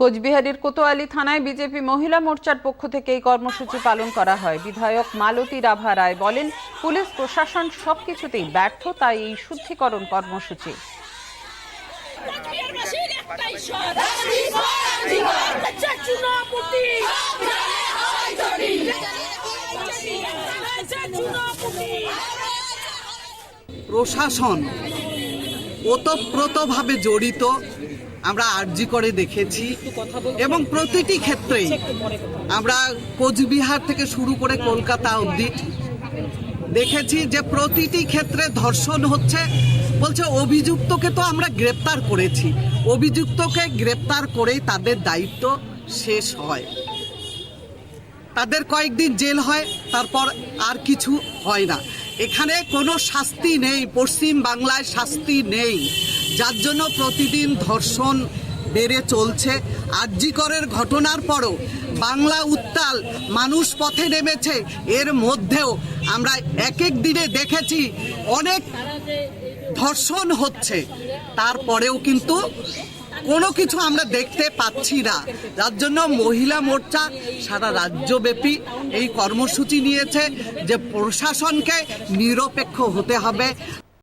কোচবিহারের কোতোয়ালি থানায় বিজেপি মহিলা মোর্চার পক্ষ থেকে এই কর্মসূচি পালন করা হয়। বিধায়ক মালতী রাভা রায় বলেন পুলিশ প্রশাসন সবকিছুতেই ব্যর্থ তাই এই শুদ্ধিকরণ কর্মসূচি। প্রশাসন ওতপ্রোতভাবে জড়িত আমরা আর্জি করে দেখেছি। এবং প্রতিটি ক্ষেত্রেই আমরা কোচবিহার থেকে শুরু করে কলকাতা অবধি দেখেছি যে প্রতিটি ক্ষেত্রে ধর্ষণ হচ্ছে। বলছে অভিযুক্তকে তো আমরা গ্রেপ্তার করেছি। অভিযুক্তকে গ্রেপ্তার করেই তাদের দায়িত্ব শেষ হয়। তাদের কয়েকদিন জেল হয় তারপর আর কিছু হয় না। এখানে কোনো শাস্তি নেই পশ্চিম বাংলায় শাস্তি নেই। যার জন্য প্রতিদিন ধর্ষণ বেড়ে চলছে। আরজিকরের ঘটনার পরও বাংলা উত্তাল মানুষ পথে নেমেছে। এর মধ্যেও আমরা এক এক দিনে দেখেছি অনেক ধর্ষণ হচ্ছে। তারপরেও কিন্তু কোনো কিছু আমরা দেখতে পাচ্ছি না। যার জন্য মহিলা মোর্চা সারা রাজ্যব্যাপী এই কর্মসূচি নিয়েছে যে প্রশাসনকে নিরপেক্ষ হতে হবে।